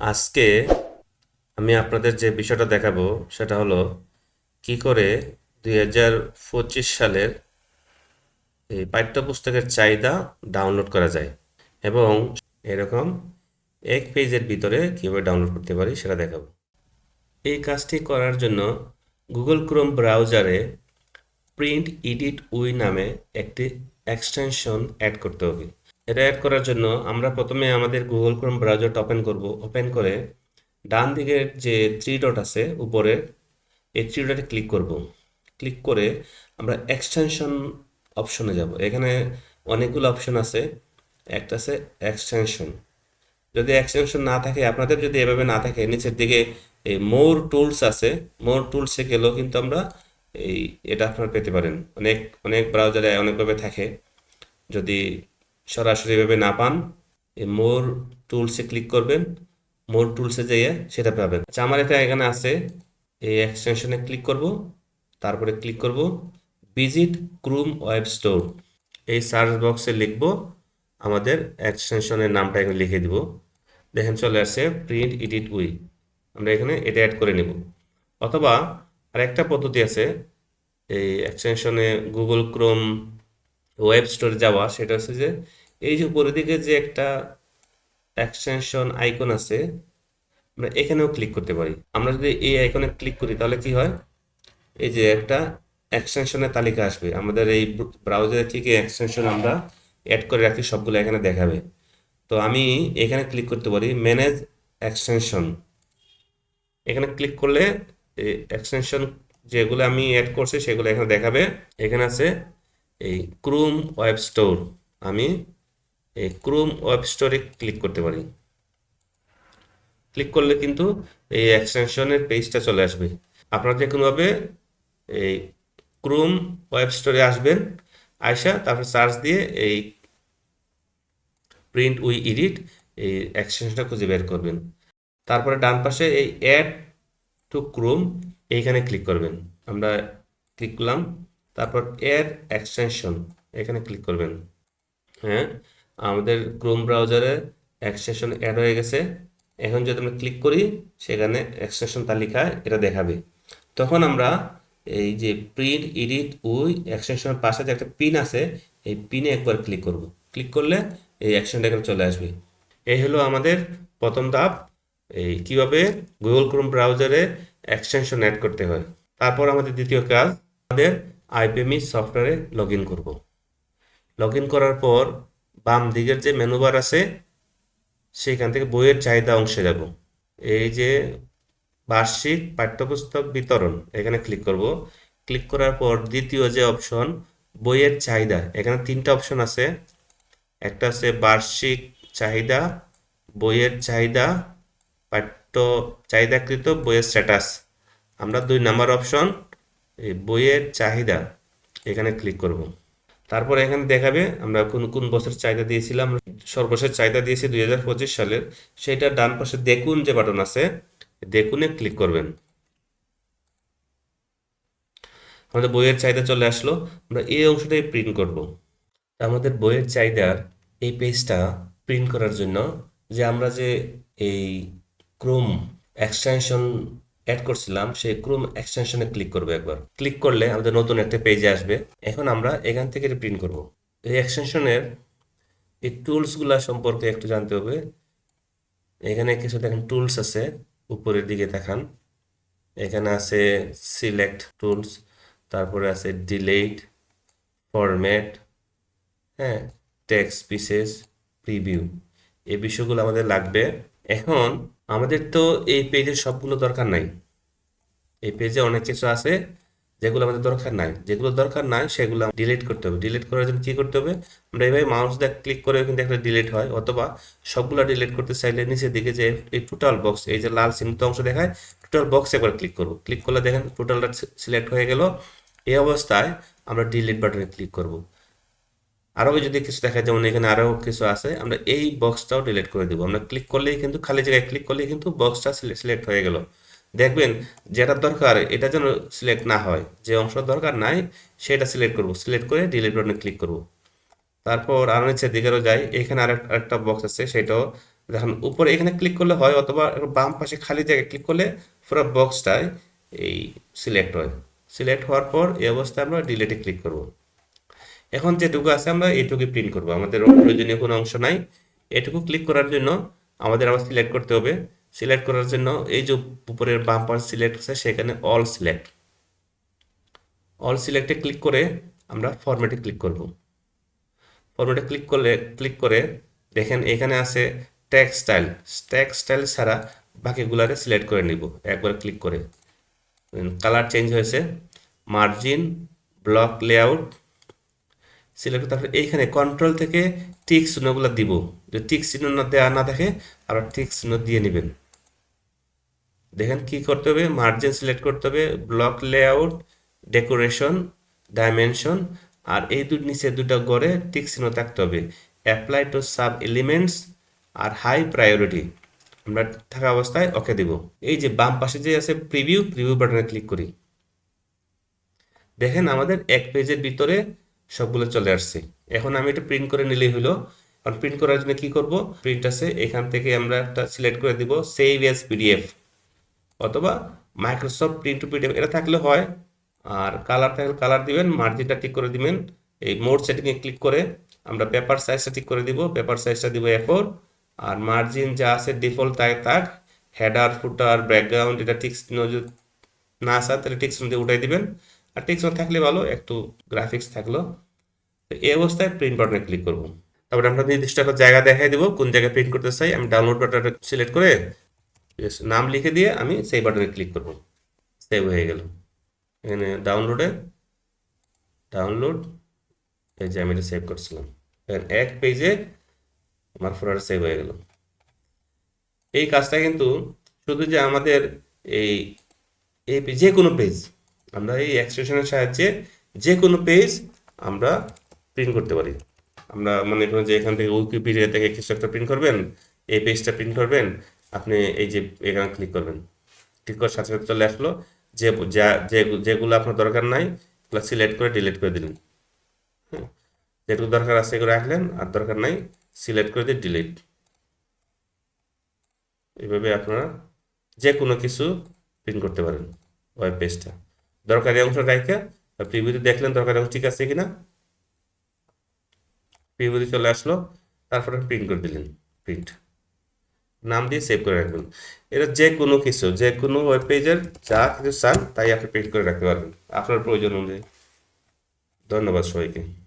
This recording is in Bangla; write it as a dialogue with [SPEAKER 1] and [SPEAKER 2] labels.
[SPEAKER 1] আজকে আমি আপনাদের যে বিষয়টা দেখাবো, সেটা হলো কি করে দুই হাজার পঁচিশ সালের এই পাঠ্যপুস্তকের চাহিদা ডাউনলোড করা যায় এবং এরকম এক পেজের ভিতরে কীভাবে ডাউনলোড করতে পারি সেটা দেখাবো। এই কাজটি করার জন্য গুগল ক্রোম ব্রাউজারে প্রিন্ট ইডিট উই নামে একটি এক্সটেনশন অ্যাড করতে হবে। এটা অ্যাড করার জন্য আমরা প্রথমে আমাদের গুগল ক্রোম ব্রাউজারটা ওপেন করব। ওপেন করে ডান দিকের যে থ্রি ডট আছে, উপরে এই থ্রি ডটে ক্লিক করব। ক্লিক করে আমরা এক্সটেনশন অপশনে যাব। এখানে অনেকগুলো অপশন আছে। একটা আছে এক্সটেনশন যদি এক্সটেনশন না থাকে, আপনাদের যদি এভাবে না থাকে, নিচের দিকে এই মোর টুলস আছে মোর টুলসে গেলেও কিন্তু আমরা এই এটা আপনারা পেতে পারেন। অনেক অনেক ব্রাউজারে অনেকভাবে থাকে। যদি সরাসরি এভাবে না পান এই মোর টুলসে ক্লিক করবেন, মোর টুলসে যেয়ে সেটা পাবেন। আচ্ছা আমার এটা এখানে আছে, এই এক্সটেনশনে ক্লিক করব, তারপরে ক্লিক করব ভিজিট ক্রুম ওয়েব স্টোর এই সার্চ বক্সে লিখব, আমাদের এক্সটেনশনের নামটা এখানে লিখে দিব। দেখেন চলে আসছে প্রিন্ট এডিট উই আমরা এখানে এটা অ্যাড করে নেব। অথবা আরেকটা পদ্ধতি আছে, এই এক্সটেনশনে গুগল ক্রোম ওয়েব স্টোরে যাওয়া, সেটা হচ্ছে যে এই যে উপরের দিকে যে একটা এক্সটেনশন আইকন আছে, আমরা এখানেও ক্লিক করতে পারি। আমরা যদি এই আইকনে ক্লিক করি, তাহলে কি হয়? এই যে একটা এক্সটেনশনের তালিকা আসবে। আমাদের এই ব্রাউজারে কি কি এক্সটেনশন আমরা অ্যাড করে রাখি, সবগুলো এখানে দেখাবে। তো আমি এখানে ক্লিক করতে পারি ম্যানেজ এক্সটেনশন এখানে ক্লিক করলে এক্সটেনশন যেগুলো আমি অ্যাড করছি, সেগুলো এখানে দেখাবে। এখানে আছে এই ক্রুম ওয়েব স্টোর আমি এই ক্রুম ওয়েব স্টোরে ক্লিক করতে পারি। ক্লিক করলে কিন্তু এই এক্সটেনশনের পেজটা চলে আসবে। আপনারা যে কোনোভাবে এই ক্রুম ওয়েব স্টোরে আসবেন আয়সা তারপর সার্চ দিয়ে এই প্রিন্ট উই এডিট এই এক্সটেনশনটা খুঁজে বের করবেন। তারপরে ডান পাশে এই অ্যাড টু ক্রোম এইখানে ক্লিক করবেন। আমরা ক্লিক করলাম তারপর এর এক্সটেনশন এখানে ক্লিক করবেন। হ্যাঁ আমাদের ক্রোম ব্রাউজারে এক্সটেনশন অ্যাড হয়ে গেছে। এখন যদি আমরা ক্লিক করি, সেখানে এক্সটেনশন তালিকায় এটা দেখাবে। তখন আমরা এই যে প্রিন্ট এডিট উই এক্সটেনশনের পাশে যে একটা পিন আছে, এই পিনে একবার ক্লিক করব। ক্লিক করলে এই অ্যাকশনটা এখানে চলে আসবে। এই হলো আমাদের প্রথম ধাপ। এই কীভাবে গুগল ক্রোম ব্রাউজারে এক্সটেনশন অ্যাড করতে হয়। তারপর আমাদের দ্বিতীয় কাজ, আমাদের আইপিএমই সফটওয়্যারে লগ ইন করব। লগ ইন করার পর বাম দিকের যে মেনুবার আছে, সেখান থেকে বইয়ের চাহিদা অংশে যাব। এই যে বার্ষিক পাঠ্যপুস্তক বিতরণ, এখানে ক্লিক করব। ক্লিক করার পর দ্বিতীয় যে অপশন বইয়ের চাহিদা, এখানে তিনটা অপশন আছে। একটা আছে বার্ষিক চাহিদা, বইয়ের চাহিদা, পাঠ্য চাহিদাকৃত বইয়ের স্ট্যাটাস আমরা দুই নাম্বার অপশন এই বইয়ের চাহিদা এখানে ক্লিক করব। তারপর এখানে দেখাবে আমরা কোন কোন বছর চাহিদা দিয়েছিলাম। সর্বশেষ চাহিদা দিয়েছি দুই হাজার পঁচিশ সালের। সেটা ডান পাশে দেখুন যে বাটন আছে, দেখুনে ক্লিক করবেন। আমাদের বইয়ের চাহিদা চলে আসলো। আমরা এই অংশটাই প্রিন্ট করব। আমাদের বইয়ের চাহিদার এই পেজটা প্রিন্ট করার জন্য যে আমরা যে এই ক্রোম এক্সটেনশন অ্যাড করছিলাম, সেই ক্রোম এক্সটেনশনে ক্লিক করব একবার। ক্লিক করলে আমাদের নতুন একটা পেজে আসবে। এখন আমরা এখান থেকে প্রিন্ট করব। এই এক্সটেনশনের এই টুলসগুলা সম্পর্কে একটু জানতে হবে। এখানে কিছু দেখেন টুলস আছে, উপরের দিকে দেখান। এখানে আছে সিলেক্ট টুলস তারপরে আছে ডিলেট ফরম্যাট হ্যাঁ টেক্সট পিসেস প্রিভিউ এই বিষয়গুলো আমাদের লাগবে। এখন আমাদের তো এই পেজের সবগুলো দরকার নাই। এই পেজে অনেক কিছু আছে যেগুলো আমাদের দরকার নাই। যেগুলো দরকার নাই, সেগুলো ডিলিট করতে হবে। ডিলিট করার জন্য কী করতে হবে? আমরা এইভাবে মাউস দেখ ক্লিক করে কিন্তু একটা ডিলিট হয়, অথবা সবগুলো ডিলিট করতে চাইলে নিচের দিকে যে এই টোটাল বক্স এই যে লাল চিহ্নিত অংশ দেখায় টোটাল বক্সে একবার ক্লিক করব। ক্লিক করলে দেখেন টোটালটা সিলেক্ট হয়ে গেল। এই অবস্থায় আমরা ডিলিট বাটনে ক্লিক করব। আরও যদি কিছু দেখা যেমন এখানে আরও কিছু আছে। আমরা এই বক্সটাও ডিলিট করে দেবো। আমরা ক্লিক করলেই কিন্তু, খালি জায়গায় ক্লিক করলেই কিন্তু বক্সটা সিলেক্ট হয়ে গেল। দেখবেন, যেটা দরকার, এটা যেন সিলেক্ট না হয়। যে অংশ দরকার নাই, সেটা সিলেক্ট করব। সিলেক্ট করে ডিলিট বাটনে ক্লিক করব। তারপর আরও নিচের দিকেরও যাই। এখানে আরেক আরেকটা বক্স আছে, সেটাও দেখুন, উপরে এখানে ক্লিক করলে হয়, অথবা বাম পাশে খালি জায়গায় ক্লিক করলে পুরো বক্সটায় এই সিলেক্ট হয়। সিলেক্ট হওয়ার পর এই অবস্থায় আমরা ডিলেটে ক্লিক করব। এখন যেটুকু আছে আমরা এটুকু প্রিন্ট করব। আমাদের প্রয়োজনীয় কোনো অংশ নাই। এটুকু ক্লিক করার জন্য আমাদের আবার সিলেক্ট করতে হবে। সিলেক্ট করার জন্য এই যে উপরের বাম পাশ সিলেক্ট আছে, সেখানে অল সিলেক্ট অল সিলেক্টে ক্লিক করে আমরা ফরম্যাটে ক্লিক করব। ফরম্যাটে ক্লিক করলে ক্লিক করে দেখেন এখানে আছে ট্যাগ স্টাইল ট্যাগ স্টাইল ছাড়া বাকিগুলারে সিলেক্ট করে নিব, একবার ক্লিক করে। কালার চেঞ্জ হয়েছে। মার্জিন ব্লক লেআউট সিলেক্ট তারপরে এইখানে কন্ট্রোল থেকে টিক চিহ্নগুলো দিব। যদি টিক চিহ্ন না দেওয়া না থাকে, আবার টিক চিহ্ন দিয়ে নেবেন। দেখেন কি করতে হবে? মার্জিন সিলেক্ট করতে হবে। ব্লক লেআউট ডেকোরেশন ডাইমেনশন আর এই দুটো নিচে দুটো গড়ে টিক চিহ্ন থাকতে হবে। অ্যাপ্লাই টু সাব এলিমেন্টস আর হাই প্রায়োরিটি আমরা থাকা অবস্থায় ওকে দিব। এই যে বাম পাশে যে আছে প্রিভিউ প্রিভিউ বাটনে ক্লিক করি। দেখেন আমাদের এক পেজের ভিতরে সবগুলো চলে আসছে। এখন আমি এটা প্রিন্ট করে নিলেই হলো। কারণ প্রিন্ট করার জন্য কি করব? প্রিন্ট আছে, এখান থেকে আমরা একটা সিলেক্ট করে দিব সেভ এস পিডিএফ অথবা মাইক্রোসফট প্রিন্ট টু পিডিএফ এটা থাকলে হয়। আর কালার থাকলে কালার দিবেন মার্জিনটা ঠিক করে দিবেন। এই মোড সেটিংয়ে ক্লিক করে আমরা পেপার সাইজটা ঠিক করে দিব পেপার সাইজটা দিব এ ফোর আর মার্জিন যা আছে ডিফল্ট তাই থাক হেডার ফুটার ব্যাকগ্রাউন্ড এটা ঠিক না আসা, তাহলে ঠিক দিয়ে উঠাই দিবেন। আর টিক্স থাকলে ভালো, একটু গ্রাফিক্স থাকল। তো এই অবস্থায় প্রিন্ট বাটনে ক্লিক করব। তারপরে আমরা নির্দিষ্ট একটা জায়গা দেখাই দেবো, কোন জায়গায় প্রিন্ট করতে চাই। আমি ডাউনলোড বাটনটা সিলেক্ট করে নাম লিখে দিয়ে আমি সেই বাটনে ক্লিক করব। সেভ হয়ে গেল। এখানে ডাউনলোডে ডাউনলোড এই যে আমি এটা সেভ করছিলাম। এক পেজে আমার ফোল্ডার সেভ হয়ে গেল। এই কাজটা কিন্তু শুধু যে আমাদের এই এই যে কোনো পেজ আমরা এই এক্সটেনশনের সাহায্যে যে কোনো পেজ আমরা প্রিন্ট করতে পারি। আমরা মনে করেন যে এখান থেকে উইকিপিডিয়া থেকে কিছু একটা প্রিন্ট করবেন, এই পেজটা প্রিন্ট করবেন, আপনি এই যে এখানে ক্লিক করবেন। ক্লিক করার সাথে সাথে চলে আসলো, যে, যা যেগুলো আপনার দরকার নাই, এগুলো সিলেক্ট করে ডিলিট করে দিলেন। হ্যাঁ যেটুকু দরকার আছে এগুলো রাখলেন, আর দরকার নাই সিলেক্ট করে দিয়ে ডিলিট এইভাবে আপনারা যে কোনো কিছু প্রিন্ট করতে পারেন ওয়েব পেজটা দরকারি অংশ রাখে প্রিভিউতে দেখলেন দরকারি অংশ ঠিক আছে কিনা? প্রিভিউতে চলে আসলো, তারপরে প্রিন্ট করে দিলেন প্রিন্ট নাম দিয়ে সেভ করে রাখবেন। এটা যে কোনো কিছু, যে কোনো ওয়েব পেজের যা কিছু চান, তাই আপনি প্রিন্ট করে রাখতে পারবেন। আপনার প্রয়োজন অনুযায়ী। ধন্যবাদ সবাইকে।